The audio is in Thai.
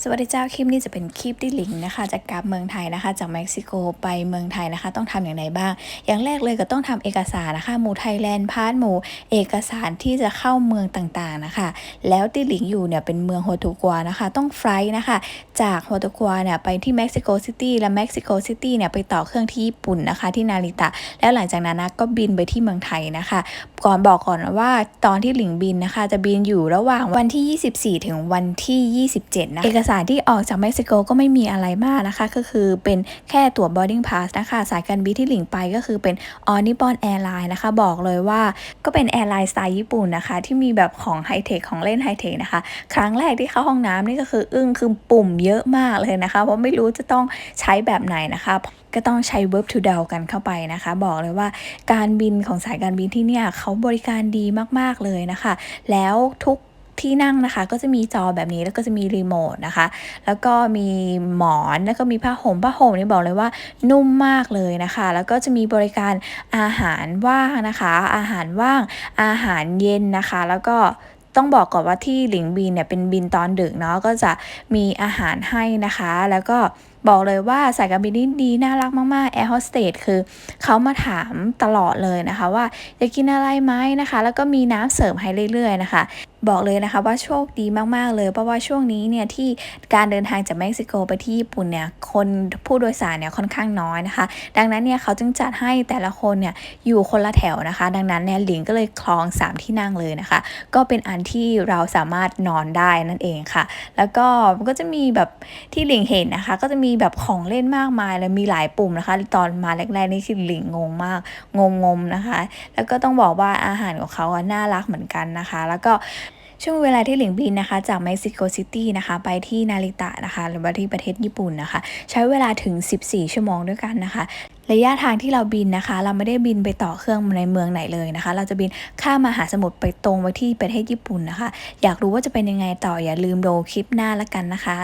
สวัสดีเจ้าคลิปนี้จะเป็นคลิปที่ลิงนะคะ จากกราฟเมืองไทยนะคะ จากเม็กซิโกไปเมืองไทยนะคะ ต้องทำอย่างไรบ้าง อย่างแรกเลยก็ต้องทำเอกสารนะคะหมู่ไทยแลนด์พาสหมู่เอกสารที่จะเข้าเมืองต่างๆนะคะ แล้วที่ลิงอยู่เนี่ยเป็นเมืองโฮทูกัวนะคะ ต้องไฟล์นะคะ จากโฮทูกัวเนี่ยไปที่เม็กซิโกซิตี้และเม็กซิโกซิตี้เนี่ยไปต่อเครื่องที่ญี่ปุ่นนะคะ ที่นาริตะ แล้วหลังจากนั้นนะก็บินไปที่เมืองไทยนะคะ ก่อนบอกก่อนว่าตอนที่หลิงบินนะคะ จะบินอยู่ระหว่างวันที่ 24 ถึงวันที่ 27นะเอกสารที่ออกจากเม็กซิโกก็ไม่มีอะไรมากนะคะ ก็คือเป็นแค่ตั๋ว boarding pass นะคะ สายการบินที่หลิงไปก็คือเป็น All Nippon Airline นะคะ บอกเลยว่าก็เป็นแอร์ไลน์สไตล์ญี่ปุ่นนะคะ ที่มีแบบของไฮเทคของเล่นไฮเทคนะคะ ครั้งแรกที่เข้าห้องน้ำนี่ก็คืออึ้งคือปุ่มเยอะมากเลยนะคะ เพราะไม่รู้จะต้องใช้แบบไหนนะคะก็ต้องใช้ verb to do กันเข้าไปนะคะ บอกเลยว่าการบินของสายการบินที่เนี่ยเขาบริการดีมากๆเลยนะคะ แล้วทุก ที่นั่งนะคะก็จะมีจอแบบนี้แล้วก็จะมีรีโมทนะคะ แล้วก็มีหมอนแล้วก็มีผ้าห่มผ้าห่มนี่บอกเลยว่านุ่มมากเลยนะคะ แล้วก็จะมีบริการอาหารว่างนะคะ อาหารว่างอาหารเย็นนะคะ แล้วก็ต้องบอกก่อนว่าที่หลิงบินเนี่ยเป็นบินตอนดึกเนาะก็จะมีอาหารให้นะคะ แล้วก็บอกเลยว่าสายการบินนี่ดีน่ารักมากๆแอร์โฮสเตสคือเขามาถามตลอดเลยนะคะ ว่าจะกินอะไรไหมนะคะ แล้วก็มีน้ำเสริมให้เรื่อยๆนะคะบอกเลยนะคะว่าโชคดีมาก ๆ เลย เพราะว่าช่วงนี้เนี่ยที่การเดินทางจากเม็กซิโกไปที่ญี่ปุ่นเนี่ยคนผู้โดยสารเนี่ยค่อนข้างน้อยนะคะ ดังนั้นเนี่ยเขาจึงจัดให้แต่ละคนเนี่ยอยู่คนละแถวนะคะ ดังนั้นเนี่ยหลิงก็เลยคลอง 3 ที่นั่งเลยนะคะ ก็เป็นอันที่เราสามารถนอนได้นั่นเองค่ะ แล้วก็มันก็จะมีแบบที่หลิงเห็นนะคะ ก็จะมีแบบของเล่นมากมายเลยมีหลายปุ่มนะคะ ตอนมาแรกๆนี่คือหลิงงงมากงงงนะคะ แล้วก็ต้องบอกว่าอาหารของเขาอะน่ารักเหมือนกันนะคะ แล้วก็ช่วงเวลาที่หลิงบินนะคะ จากเม็กซิโกซิตี้นะคะ ไปที่นาริตะนะคะ หรือว่าที่ประเทศญี่ปุ่นนะคะ ใช้เวลาถึง 14 ชั่วโมงด้วยกันนะคะระยะทางที่เราบินนะคะ เราไม่ได้บินไปต่อเครื่องในเมืองไหนเลยนะคะ เราจะบินข้ามมหาสมุทรไปตรงไปที่ประเทศญี่ปุ่นนะคะ อยากรู้ว่าจะเป็นยังไงต่ออย่าลืมดูคลิปหน้าละกันนะคะ